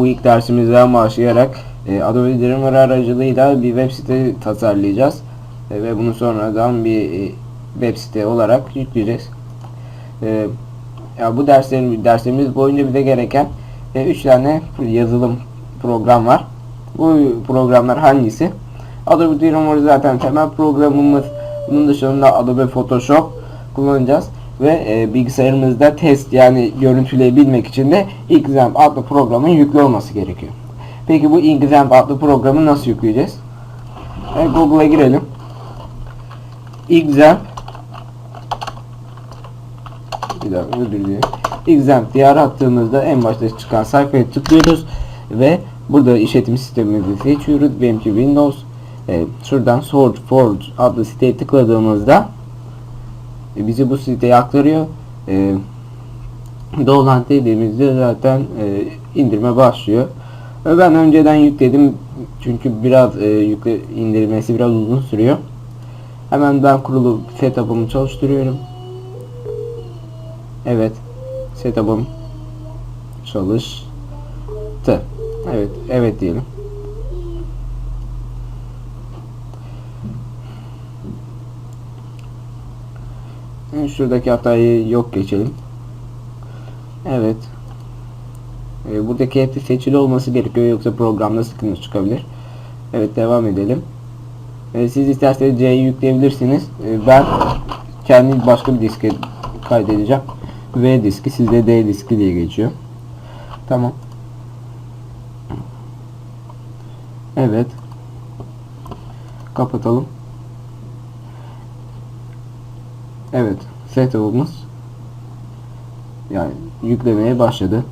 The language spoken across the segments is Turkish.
Bu ilk dersimizden başlayarak e, Adobe Dreamer aracılığıyla bir web site tasarlayacağız. E, ve bunu sonradan bir e, web site olarak yükleyeceğiz. E, ya bu derslerin derslerimiz boyunca bize gereken 3 tane yazılım program var. Bu programlar hangisi? Adobe Dreamer zaten temel programımız. Bunun dışında Adobe Photoshop kullanacağız ve e, bilgisayarımızda test yani görüntüleyebilmek için de Xamp adlı programın yüklü olması gerekiyor. Peki bu Xamp adlı programı nasıl yükleyeceğiz? Evet, Google'a girelim. Xamp bir dakika özür dilerim. Xamp diye arattığımızda en başta çıkan sayfaya tıklıyoruz ve burada işletim sistemimizi seçiyoruz. Benimki Windows. E, şuradan Source for adlı siteye tıkladığımızda e, bizi bu siteye aktarıyor. E, Dolant dediğimizde zaten e, indirme başlıyor. E, ben önceden yükledim çünkü biraz e, yükle indirmesi biraz uzun sürüyor. Hemen ben kurulu setup'ımı çalıştırıyorum. Evet. Setup'ım çalıştı. Evet, evet diyelim. Şuradaki hatayı yok geçelim. Evet. Ee, buradaki hepsi seçili olması gerekiyor yoksa programda sıkıntı çıkabilir. Evet devam edelim. Ee, siz isterseniz C'yi yükleyebilirsiniz. Ee, ben kendi başka bir diske kaydedeceğim. V diski sizde D diski diye geçiyor. Tamam. Evet. Kapatalım. Evet, setup'ımız yani yüklemeye başladı.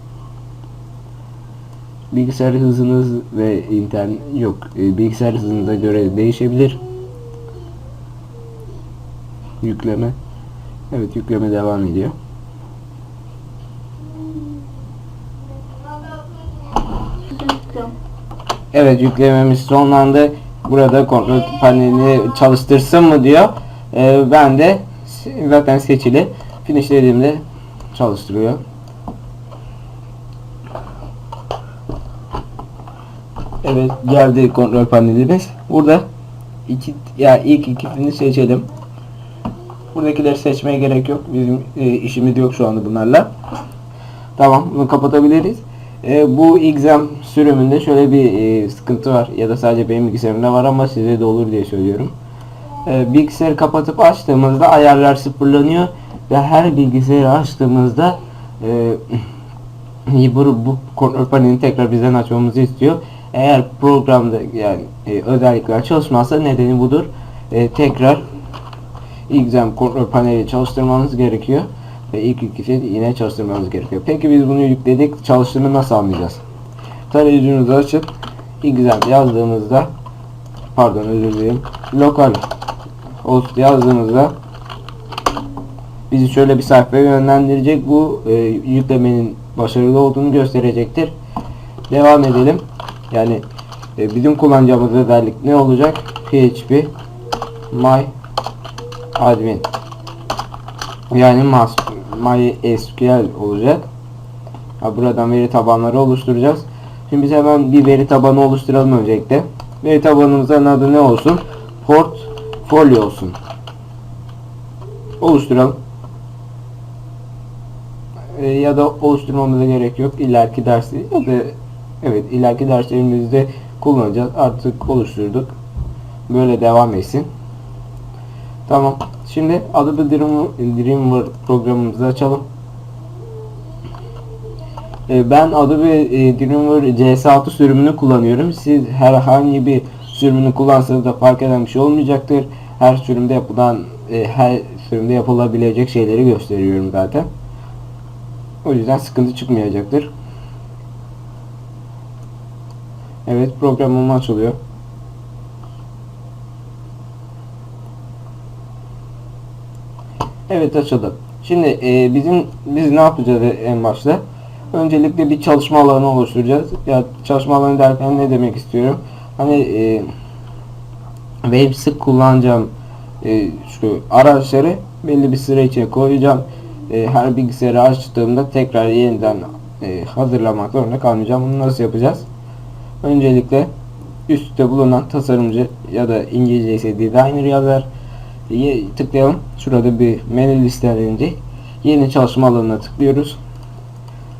Bilgisayar hızınız ve internet yok, e, bilgisayar hızınıza göre değişebilir. Yükleme. Evet, yükleme devam ediyor. Evet, yüklememiz sonlandı. Burada kontrol panelini çalıştırsın mı diyor. Ee, ben de zaten seçili. Finish dediğimde çalıştırıyor. Evet geldi kontrol panelimiz. Burada iki ya ilk ikisini seçelim. Buradakileri seçmeye gerek yok. Bizim e, işimiz yok şu anda bunlarla. Tamam bunu kapatabiliriz. E, bu exam sürümünde şöyle bir e, sıkıntı var ya da sadece benim bilgisayarımda var ama size de olur diye söylüyorum. E, bilgisayarı kapatıp açtığımızda ayarlar sıfırlanıyor ve her bilgisayarı açtığımızda e, bu, bu kontrol panelini tekrar bizden açmamızı istiyor. Eğer programda yani e, özellikler çalışmazsa nedeni budur. E, tekrar exam kontrol paneli çalıştırmamız gerekiyor ve ilk ikisi yine çalıştırmamız gerekiyor. Peki biz bunu yükledik. Çalıştığını nasıl anlayacağız? Tarayıcınızı açıp exam yazdığımızda pardon özür dilerim. Lokal host yazdığımızda bizi şöyle bir sayfaya yönlendirecek. Bu e, yüklemenin başarılı olduğunu gösterecektir. Devam edelim. Yani e, bizim kullanacağımız özellik ne olacak? PHP my admin yani MySQL olacak. Ha, buradan veri tabanları oluşturacağız. Şimdi biz hemen bir veri tabanı oluşturalım öncelikle. Veri tabanımızın adı ne olsun? Portfolio olsun. Oluşturalım. E, ya da oluşturmamıza gerek yok. İleriki dersi ya da evet ileriki derslerimizde kullanacağız. Artık oluşturduk. Böyle devam etsin. Tamam. Şimdi Adobe Dreamweaver programımızı açalım. Ee, ben Adobe e, Dreamweaver CS6 sürümünü kullanıyorum. Siz herhangi bir sürümünü kullansanız da fark eden bir şey olmayacaktır. Her sürümde yapılan e, her sürümde yapılabilecek şeyleri gösteriyorum zaten. O yüzden sıkıntı çıkmayacaktır. Evet programım açılıyor. Evet açıldı. Şimdi e, bizim biz ne yapacağız en başta? Öncelikle bir çalışma alanı oluşturacağız. Ya çalışma alanı derken ne demek istiyorum? Hani e, web sık kullanacağım e, şu araçları belli bir süre içine koyacağım. E, her bilgisayarı açtığımda tekrar yeniden e, hazırlamak zorunda kalmayacağım. Bunu nasıl yapacağız? Öncelikle üstte bulunan tasarımcı ya da İngilizce ise designer yazar. Ye- tıklayalım. Şurada bir menü listelenecek. Yeni çalışma alanına tıklıyoruz.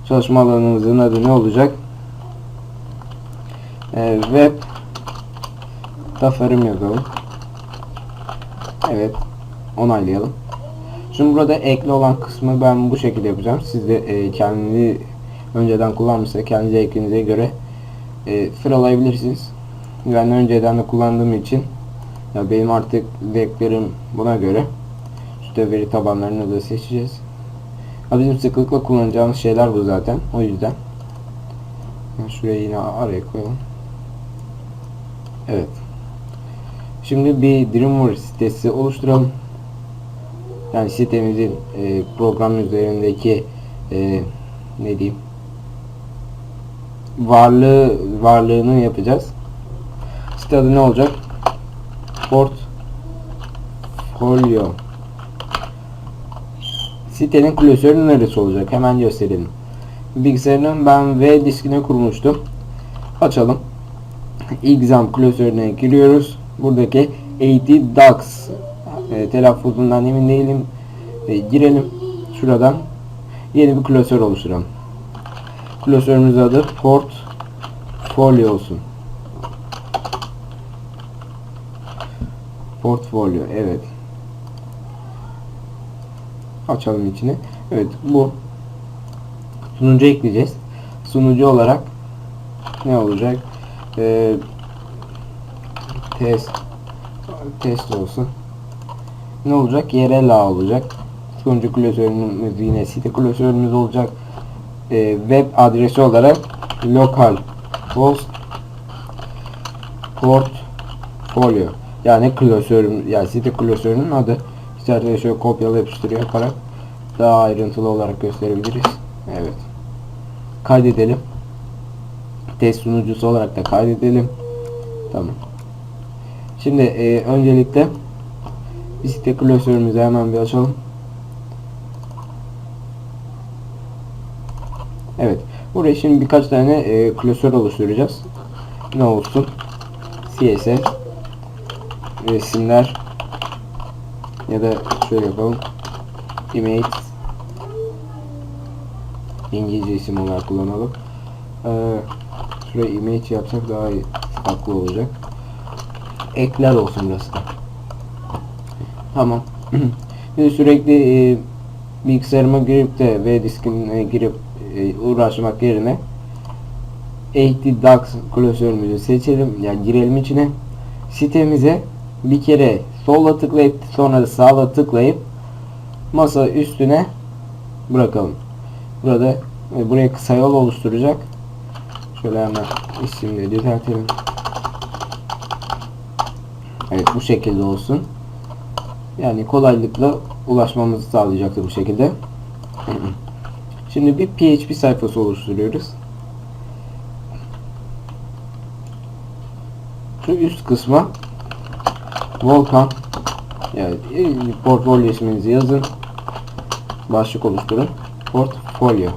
Çalışma alanımızın adı ne olacak? Ee, web tasarım yazalım. Evet. Onaylayalım. Şimdi burada ekli olan kısmı ben bu şekilde yapacağım. Siz de e, kendi önceden kullanmışsa kendi zevkinize göre e, sıralayabilirsiniz. Ben önceden de kullandığım için ya benim artık zevklerim buna göre işte veri tabanlarını da seçeceğiz. Ya bizim sıklıkla kullanacağımız şeyler bu zaten. O yüzden. Ya şuraya yine araya koyalım. Evet. Şimdi bir Dreamweaver sitesi oluşturalım. Yani sitemizin e, program üzerindeki e, ne diyeyim varlığı varlığını yapacağız. Site adı ne olacak? Portfolio. Sitenin klasörü neresi olacak? Hemen gösterelim. Bilgisayarın ben V diskine kurmuştum. Açalım. Exam klasörüne giriyoruz. Buradaki 80 docs e, telaffuzundan emin değilim. E, girelim. Şuradan yeni bir klasör oluşturalım. Klasörümüz adı portfolio olsun. Portfolio evet. Açalım içini. Evet bu sunucu ekleyeceğiz. Sunucu olarak ne olacak? Ee, test test olsun. Ne olacak? Yerel ağ olacak. Sunucu klasörümüz yine site klasörümüz olacak. Ee, web adresi olarak local host portfolio yani klasörüm yani site klasörünün adı isterseniz şöyle kopyala yapıştır yaparak daha ayrıntılı olarak gösterebiliriz. Evet. Kaydedelim. Test sunucusu olarak da kaydedelim. Tamam. Şimdi e, öncelikle bir site klasörümüzü hemen bir açalım. Evet. Buraya şimdi birkaç tane e, klasör oluşturacağız. Ne olsun? CSS resimler ya da şöyle yapalım. Image İngilizce isim olarak kullanalım. Ee, şuraya image yapsak daha iyi, farklı olacak. Ekler olsun burası da. Tamam. Şimdi sürekli e, bilgisayarıma girip de ve diskine girip e, uğraşmak yerine 80 Docs klasörümüzü seçelim. Yani girelim içine. Sitemize bir kere sola tıklayıp sonra da sağa tıklayıp masa üstüne bırakalım. Burada e, buraya kısa yol oluşturacak. Şöyle hemen isimleri düzeltelim. Evet bu şekilde olsun. Yani kolaylıkla ulaşmamızı sağlayacaktır bu şekilde. Şimdi bir PHP sayfası oluşturuyoruz. Şu üst kısma Volkan yani e, portfolyo isminizi yazın. Başlık oluşturun. Portfolyo.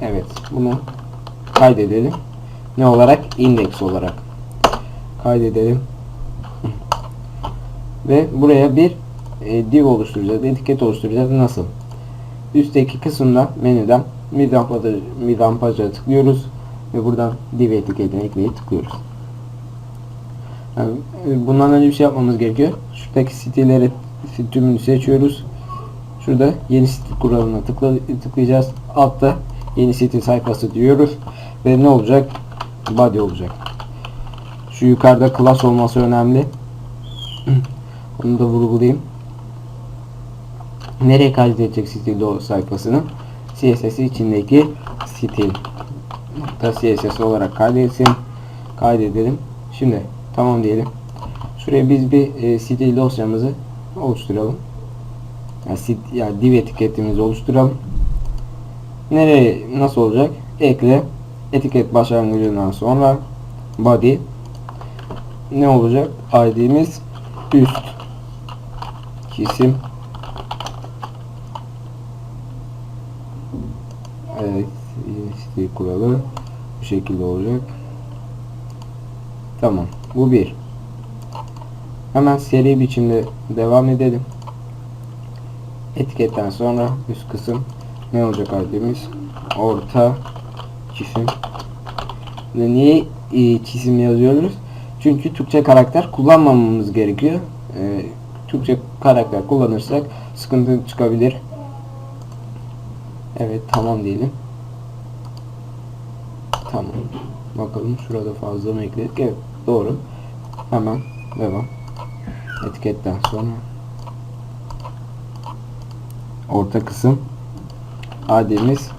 Evet bunu kaydedelim. Ne olarak? Index olarak. Kaydedelim. Ve buraya bir e, div oluşturacağız. Etiket oluşturacağız. Nasıl? Üstteki kısımdan menüden midampaja tıklıyoruz. Ve buradan div etiketini ekleyip tıklıyoruz. Yani bundan önce bir şey yapmamız gerekiyor. Şuradaki siteleri tümünü seçiyoruz. Şurada yeni site kuralına tıkla, tıklayacağız. Altta yeni site sayfası diyoruz. Ve ne olacak? Body olacak. Şu yukarıda class olması önemli. Onu da vurgulayayım. Nereye kaydedecek stil sayfasını? CSS içindeki stil CSS olarak kaydetsin. Kaydedelim. Şimdi tamam diyelim. Şuraya biz bir e, stil dosyamızı oluşturalım. Yani, yani div etiketimizi oluşturalım. Nereye nasıl olacak? Ekle etiket başlangıcından sonra body ne olacak? ID'miz üst isim Evet. kuralı bu şekilde olacak. Tamam. Bu bir. Hemen seri biçimde devam edelim. Etiketten sonra üst kısım ne olacak adımız? Orta çizim. Niye e, çizim yazıyoruz? Çünkü Türkçe karakter kullanmamamız gerekiyor. E, Türkçe karakter kullanırsak sıkıntı çıkabilir. Evet tamam diyelim. Tamam. Bakalım şurada fazla mı ekledik? Evet doğru. Hemen devam. Etiketten sonra orta kısım ademiz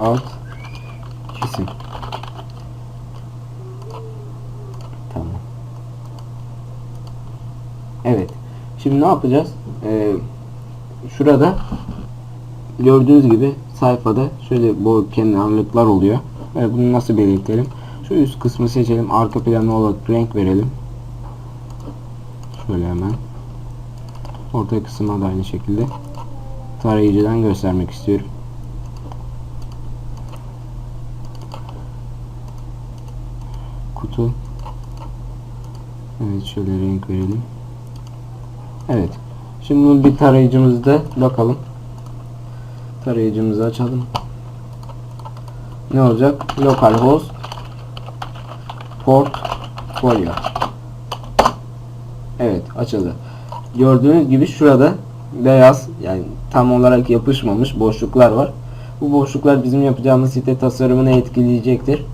alt çizim. Tamam. Evet. Şimdi ne yapacağız? Ee, şurada gördüğünüz gibi sayfada şöyle bu kenarlıklar oluyor. Ve bunu nasıl belirtelim? Şu üst kısmı seçelim. Arka planı olarak renk verelim. Şöyle hemen. Orta kısma da aynı şekilde tarayıcıdan göstermek istiyorum. Kutu. Evet şöyle renk verelim. Evet. Şimdi bir tarayıcımızda bakalım. Tarayıcımızı açalım. Ne olacak? Localhost portfolio. Evet açıldı. Gördüğünüz gibi şurada beyaz yani tam olarak yapışmamış boşluklar var. Bu boşluklar bizim yapacağımız site tasarımını etkileyecektir.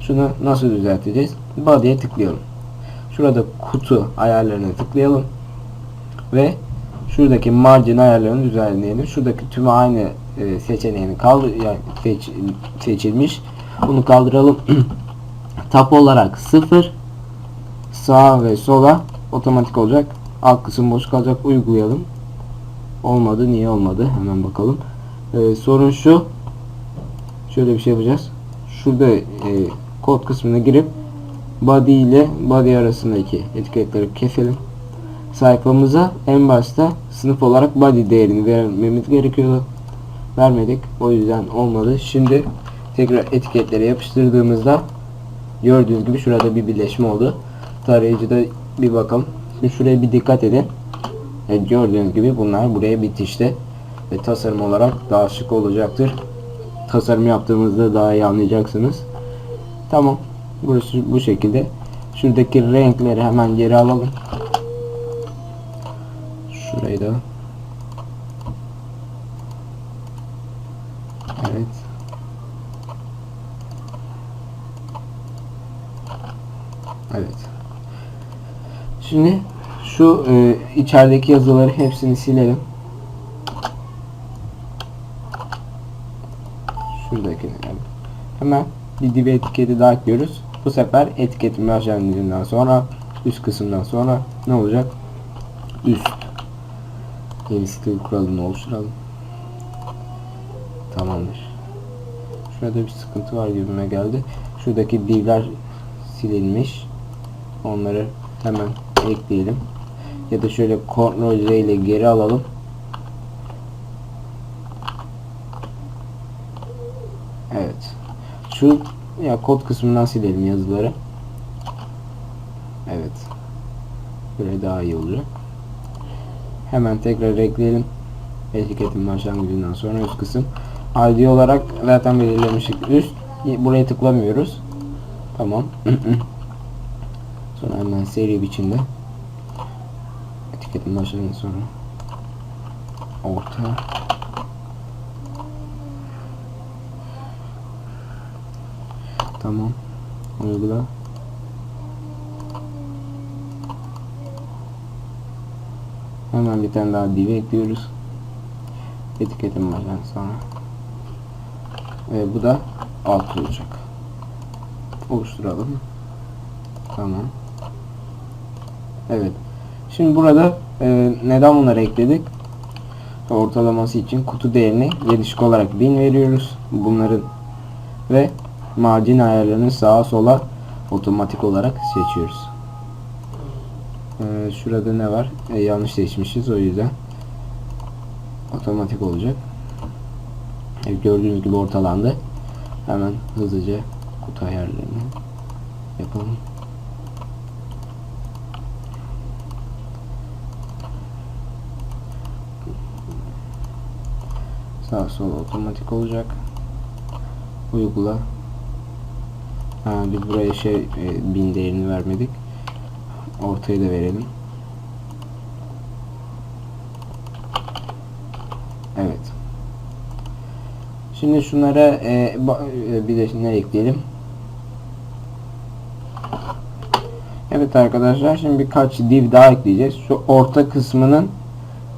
Şunu nasıl düzelteceğiz? Body'ye tıklayalım. Şurada kutu ayarlarına tıklayalım. Ve şuradaki margin ayarlarını düzenleyelim. Şuradaki tüm aynı e, seçeneğini kaldır yani seç, seçilmiş. Bunu kaldıralım. Tap olarak 0 sağa ve sola otomatik olacak. Alt kısım boş kalacak. Uygulayalım. Olmadı. Niye olmadı? Hemen bakalım. Ee, sorun şu. Şöyle bir şey yapacağız. Şurada e, kod kısmına girip body ile body arasındaki etiketleri keselim. Sayfamıza en başta sınıf olarak body değerini vermemiz gerekiyordu. Vermedik. O yüzden olmadı. Şimdi tekrar etiketleri yapıştırdığımızda gördüğünüz gibi şurada bir birleşme oldu. Tarayıcıda bir bakalım. Şimdi şuraya bir dikkat edin. Evet, gördüğünüz gibi bunlar buraya bitişte ve tasarım olarak daha şık olacaktır. Tasarım yaptığımızda daha iyi anlayacaksınız. Tamam. Burası bu şekilde. Şuradaki renkleri hemen geri alalım. Şurayı da. Evet. Evet. Şimdi şu e, içerideki yazıları hepsini silelim. Şuradaki hemen bir div etiketi daha ekliyoruz. Bu sefer etiketin başlangıcından sonra üst kısımdan sonra ne olacak? Üst yeni stil kuralını oluşturalım. Tamamdır. Şurada bir sıkıntı var gibime geldi. Şuradaki divler silinmiş. Onları hemen ekleyelim. Ya da şöyle Ctrl Z ile geri alalım. Evet. Şu ya kod kısmından silelim yazıları. Evet. Böyle daha iyi olacak. Hemen tekrar ekleyelim. Etiketin başlangıcından sonra üst kısım. ID olarak zaten belirlemiştik. Üst buraya tıklamıyoruz. Tamam. sonra hemen seri biçimde etiketin başlangıcından sonra orta Tamam. Uygula. Hemen bir tane daha div ekliyoruz. Etiketim var yani sonra. Ve bu da alt olacak. Oluşturalım. Tamam. Evet. Şimdi burada e, neden bunları ekledik? Ortalaması için kutu değerini gelişik olarak 1000 veriyoruz. Bunların ve margin ayarlarını sağa sola otomatik olarak seçiyoruz. Ee, şurada ne var? Ee, yanlış seçmişiz o yüzden otomatik olacak. Evet, gördüğünüz gibi ortalandı. Hemen hızlıca kutu ayarlarını yapalım. Sağ sol otomatik olacak. Uygula. Ha, biz buraya şey e, bin değerini vermedik. Ortayı da verelim. Evet. Şimdi şunlara e, e, bir de ne ekleyelim. Evet arkadaşlar şimdi birkaç div daha ekleyeceğiz. Şu orta kısmının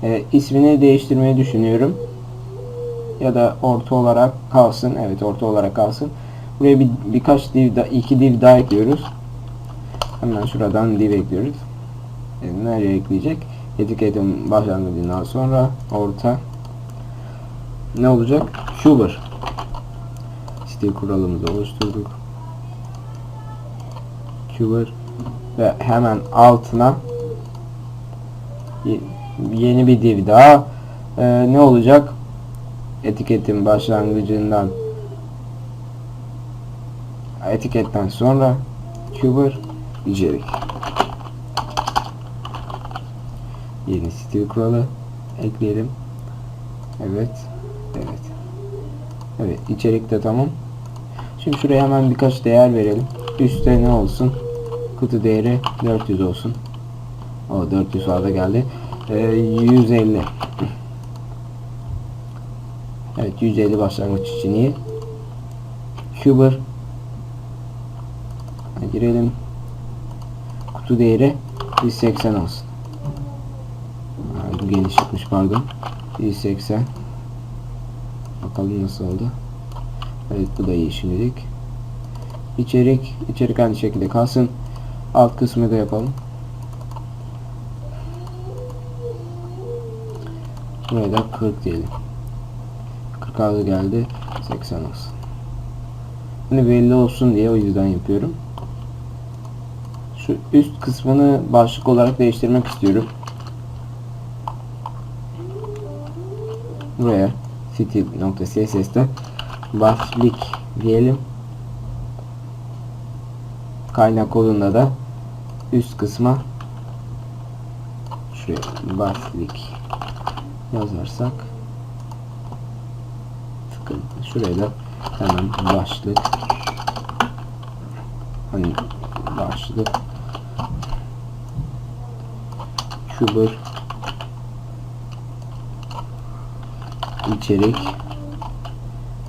e, ismini değiştirmeyi düşünüyorum. Ya da orta olarak kalsın. Evet orta olarak kalsın. Buraya bir birkaç div da iki div daha ekliyoruz. Hemen şuradan div ekliyoruz. E, nereye ekleyecek? Etiketin başlangıcından sonra orta ne olacak? Sugar. Stil kuralımızı oluşturduk. Sugar ve hemen altına ye- yeni bir div daha Ee, ne olacak? Etiketin başlangıcından etiketten sonra Cuber içerik. Yeni stil kuralı ekleyelim. Evet. Evet. Evet. içerik de tamam. Şimdi şuraya hemen birkaç değer verelim. Üste ne olsun? Kutu değeri 400 olsun. O 400 da geldi. Ee, 150. Evet 150 başlangıç için iyi. Cuber. Girelim. Kutu değeri 180 olsun. Bu geniş çıkmış pardon. 180. Bakalım nasıl oldu. Evet bu da iyi şimdilik. İçerik, içerik aynı şekilde kalsın. Alt kısmı da yapalım. Buraya da 40 diyelim. 46 geldi. 80 olsun. Hani belli olsun diye o yüzden yapıyorum. Şu üst kısmını başlık olarak değiştirmek istiyorum. Buraya stil.css'te başlık diyelim. Kaynak kodunda da üst kısma şuraya başlık yazarsak. Şuraya da hemen başlık hani başlık Cuber içerik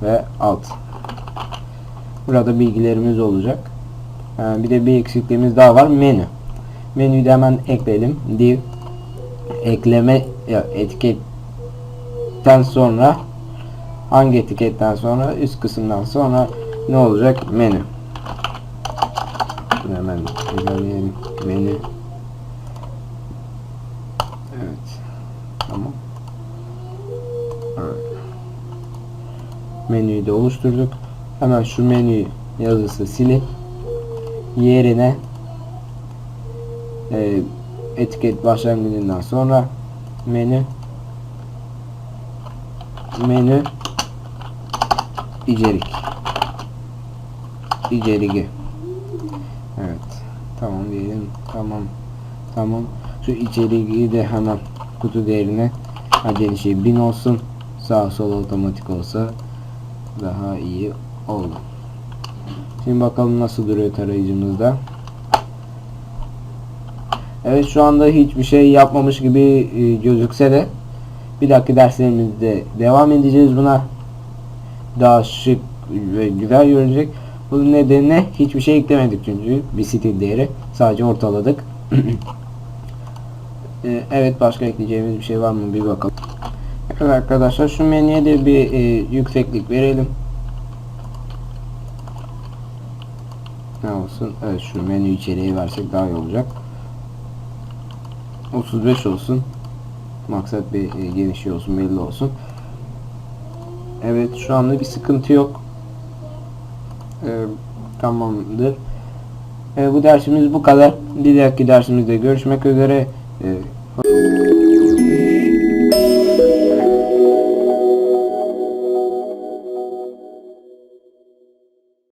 ve alt. Burada bilgilerimiz olacak. Ha, bir de bir eksikliğimiz daha var. Menü. Menüyü de hemen ekleyelim. Div ekleme etiketten sonra hangi etiketten sonra üst kısımdan sonra ne olacak? Menü. Hemen ilerleyelim. Menü. Evet. Tamam. Evet. Menüyü de oluşturduk. Hemen şu menü yazısı silip yerine e, etiket başlangıcından sonra menü menü içerik içeriği evet tamam diyelim tamam tamam şu içeriği de hemen kutu değerine hadi şey 1000 olsun sağ sol otomatik olsa daha iyi oldu şimdi bakalım nasıl duruyor tarayıcımızda Evet şu anda hiçbir şey yapmamış gibi e, gözükse de bir dahaki derslerimizde devam edeceğiz buna. Daha şık ve güzel görünecek. Bunun nedeni hiçbir şey eklemedik çünkü bir stil değeri sadece ortaladık. E, evet başka ekleyeceğimiz bir şey var mı bir bakalım. Evet arkadaşlar şu menüye de bir e, yükseklik verelim. Ne olsun? Evet şu menü içeriği versek daha iyi olacak. 35 olsun. Maksat bir e, genişliği olsun, belli olsun. Evet, şu anda bir sıkıntı yok. Ee, tamamdır. Ee, bu dersimiz bu kadar. Bir dahaki dersimizde görüşmek üzere. Ee,